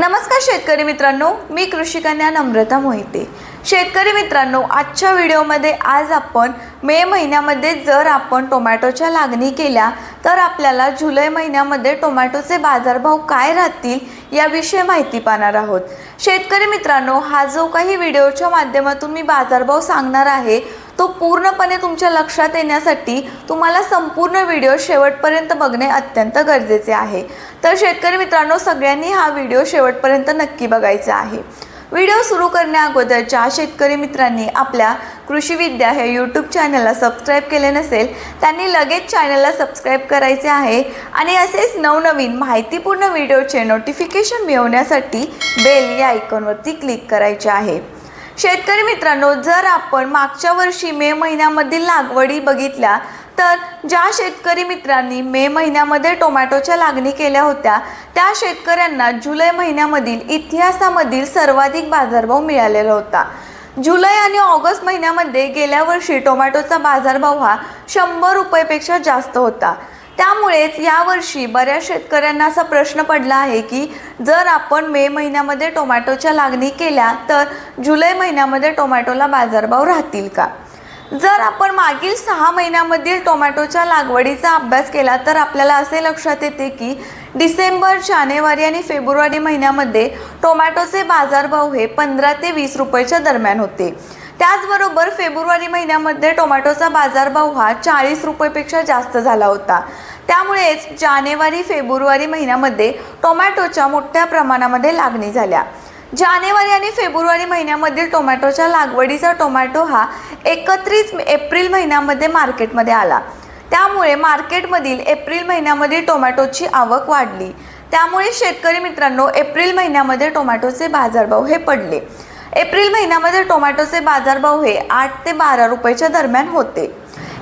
नमस्कार शेतकरी मित्रांनो मी कृषिकन्या नम्रता मोहिते. शेतकरी मित्रांनो आजच्या व्हिडिओमध्ये आज आपण मे महिन्यामध्ये जर आपण टोमॅटोच्या लागणी केल्या तर आपल्याला जुलै महिन्यामध्ये टोमॅटोचे बाजारभाव काय राहतील याविषयी माहिती पाहणार आहोत. शेतकरी मित्रांनो हा जो काही व्हिडिओच्या माध्यमातून मी बाजारभाव सांगणार आहे तो पूर्णपणे तुमच्या लक्षात येण्यासाठी तुम्हाला संपूर्ण व्हिडिओ शेवटपर्यंत बघणे अत्यंत गरजेचे आहे. तर शेतकरी मित्रांनो सगळ्यांनी हा व्हिडिओ शेवटपर्यंत नक्की बघायचा आहे. व्हिडिओ सुरू करण्याअगोदरच्या ज्या शेतकरी मित्रांनी आपल्या कृषी विद्या हे यूट्यूब चॅनलला सबस्क्राईब केले नसेल त्यांनी लगेच चॅनलला सबस्क्राईब करायचे आहे आणि असेच नवनवीन माहितीपूर्ण व्हिडिओचे नोटिफिकेशन मिळवण्यासाठी बेल या आयकॉनवरती क्लिक करायचे आहे. शेतकरी मित्रांनो जर आपण मागच्या वर्षी मे महिन्यामधील लागवडी बघितल्या तर ज्या शेतकरी मित्रांनी मे महिन्यामध्ये टोमॅटोच्या लागणी केल्या होत्या त्या शेतकऱ्यांना जुलै महिन्यामधील इतिहासामधील सर्वाधिक बाजारभाव मिळालेला होता. जुलै आणि ऑगस्ट महिन्यामध्ये गेल्या वर्षी टोमॅटोचा बाजारभाव हा शंभर रुपयेपेक्षा जास्त होता. त्यामुळेच यावर्षी बऱ्याच शेतकऱ्यांना असा प्रश्न पडला आहे की जर आपण मे महिन्यामध्ये टोमॅटोच्या लागणी केल्या तर जुलै महिन्यामध्ये टोमॅटोला बाजारभाव राहतील का? जर आपण मागील सहा महिन्यामधील टोमॅटोच्या लागवडीचा अभ्यास केला तर आपल्याला असे लक्षात येते की डिसेंबर जानेवारी आणि फेब्रुवारी महिन्यामध्ये टोमॅटोचे बाजारभाव हे पंधरा ते वीस रुपयाच्या दरम्यान होते. त्याचबरोबर फेब्रुवारी महिन्यामध्ये टोमॅटोचा बाजारभाव हा चाळीस रुपयेपेक्षा जास्त झाला होता. त्यामुळेच जानेवारी फेब्रुवारी महिन्यामध्ये टोमॅटोच्या मोठ्या प्रमाणामध्ये लागणी झाल्या. जानेवारी आणि फेब्रुवारी महिन्यामधील टोमॅटोच्या लागवडीचा टोमॅटो हा एकत्रित एप्रिल महिन्यामध्ये मार्केटमध्ये आला. त्यामुळे मार्केटमधील एप्रिल महिन्यामध्ये टोमॅटोची आवक वाढली. त्यामुळे शेतकरी मित्रांनो एप्रिल महिन्यामध्ये टोमॅटोचे बाजारभाव हे पडले. एप्रिल महिन्यामध्ये टोमॅटोचे बाजारभाव हे आठ ते बारा रुपयाच्या दरम्यान होते.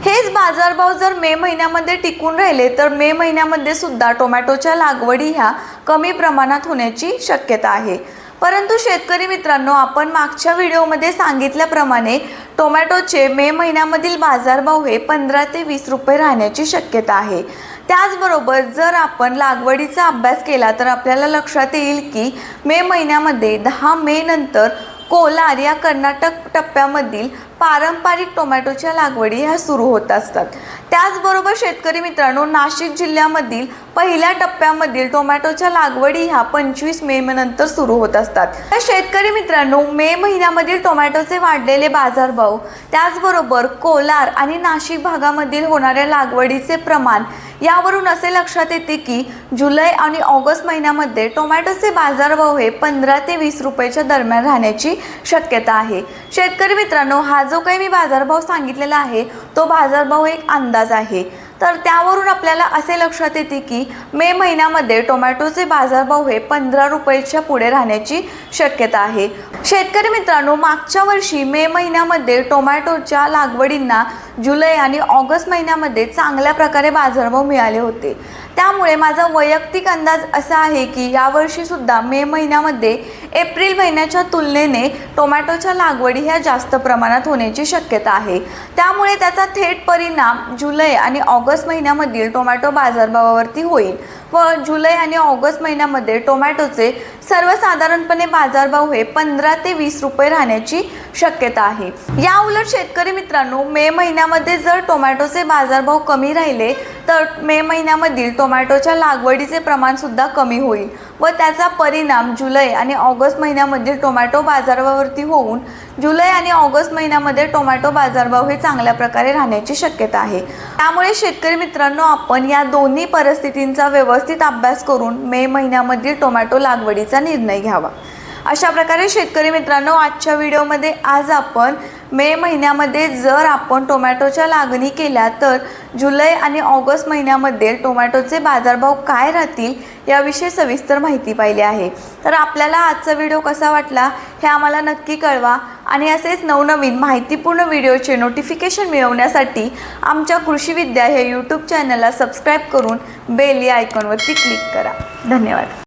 हेच बाजारभाव जर मे महिन्यामध्ये टिकून राहिले तर मे महिन्यामध्ये सुद्धा टोमॅटोच्या लागवडी ह्या कमी प्रमाणात होण्याची शक्यता आहे. परंतु शेतकरी मित्रांनो आपण मागच्या व्हिडिओमध्ये सांगितल्याप्रमाणे टोमॅटोचे मे महिन्यामधील बाजारभाव हे पंधरा ते वीस रुपये राहण्याची शक्यता आहे. त्याचबरोबर जर आपण लागवडीचा अभ्यास केला तर आपल्याला लक्षात येईल की मे महिन्यामध्ये दहा मे नंतर कोलार या कर्नाटक टप्प्यामधील पारंपरिक टोमॅटोच्या लागवडी ह्या सुरू होत असतात. त्याचबरोबर शेतकरी मित्रांनो नाशिक जिल्ह्यामधील पहिल्या टप्प्यामधील टोमॅटोच्या लागवडी ह्या पंचवीस मे नंतर सुरू होत असतात. तर शेतकरी मित्रांनो मे महिन्यामधील टोमॅटोचे वाढलेले बाजारभाव त्याचबरोबर कोलार आणि नाशिक भागामधील होणाऱ्या लागवडीचे प्रमाण यावरून असे लक्षात येते की जुलै आणि ऑगस्ट महिन्यामध्ये टोमॅटोचे बाजारभाव हे पंधरा ते वीस रुपयाच्या दरम्यान राहण्याची शक्यता आहे. शेतकरी मित्रांनो हा जो काही मी बाजारभाव सांगितलेला आहे तो बाजारभाव एक अंदाज आहे. तर त्यावरून आपल्याला असे लक्षात येते की मे महिन्यामध्ये टोमॅटोचे बाजारभाव हे पंधरा रुपयाच्या पुढे राहण्याची शक्यता आहे. शेतकरी मित्रांनो मागच्या वर्षी मे महिन्यामध्ये टोमॅटोच्या लागवडींना जुलै आणि ऑगस्ट महिन्यामध्ये चांगल्या प्रकारे बाजारभाव मिळाले होते. त्यामुळे माझा वैयक्तिक अंदाज असा आहे की यावर्षीसुद्धा मे महिन्यामध्ये एप्रिल महिन्याच्या तुलनेने टोमॅटोच्या लागवडी ह्या जास्त प्रमाणात होण्याची शक्यता आहे. त्यामुळे त्याचा थेट परिणाम जुलै आणि ऑगस्ट महिन्यामधील टोमॅटो बाजारभावावरती होईल व जुलै आणि ऑगस्ट महिन्यामध्ये टोमॅटोचे सर्वसाधारणपणे बाजारभाव हे पंधरा ते वीस रुपये राहण्याची शक्यता आहे. या उलट शेतकरी मित्रांनो मे महिन्यामध्ये जर टोमॅटोचे बाजारभाव कमी राहिले तर मे महिन्यामधील टोमॅटोच्या लागवडीचे प्रमाण सुद्धा कमी होईल व त्याचा परिणाम जुलै आणि ऑगस्ट महिन्यामधील टोमॅटो बाजारभावावरती होऊन जुलै आणि ऑगस्ट महिन्यामध्ये टोमॅटो बाजारभाव हे चांगल्या प्रकारे राहण्याची शक्यता आहे. त्यामुळे शेतकरी मित्रांनो आपण या दोन्ही परिस्थितींचा व्यवस्थित अभ्यास करून मे महिन्यामधील टोमॅटो लागवडीचा निर्णय घ्यावा. अशा प्रकारे शेतकरी मित्रांनो आजच्या व्हिडिओमध्ये आज आपण मे महिन्यामध्ये जर आपण टोमॅटोच्या लागणी केल्या तर जुलै आणि ऑगस्ट महिन्यामध्ये टोमॅटोचे बाजारभाव काय राहतील याविषयी सविस्तर माहिती पाहिली आहे. तर आपल्याला आजचा व्हिडिओ कसा वाटला हे आम्हाला नक्की कळवा आणि असेच नवनवीन माहितीपूर्ण व्हिडिओचे नोटिफिकेशन मिळवण्यासाठी आमच्या कृषी विद्या हे यूट्यूब चॅनलला सबस्क्राईब करून बेल या आयकॉनवरती क्लिक करा. धन्यवाद.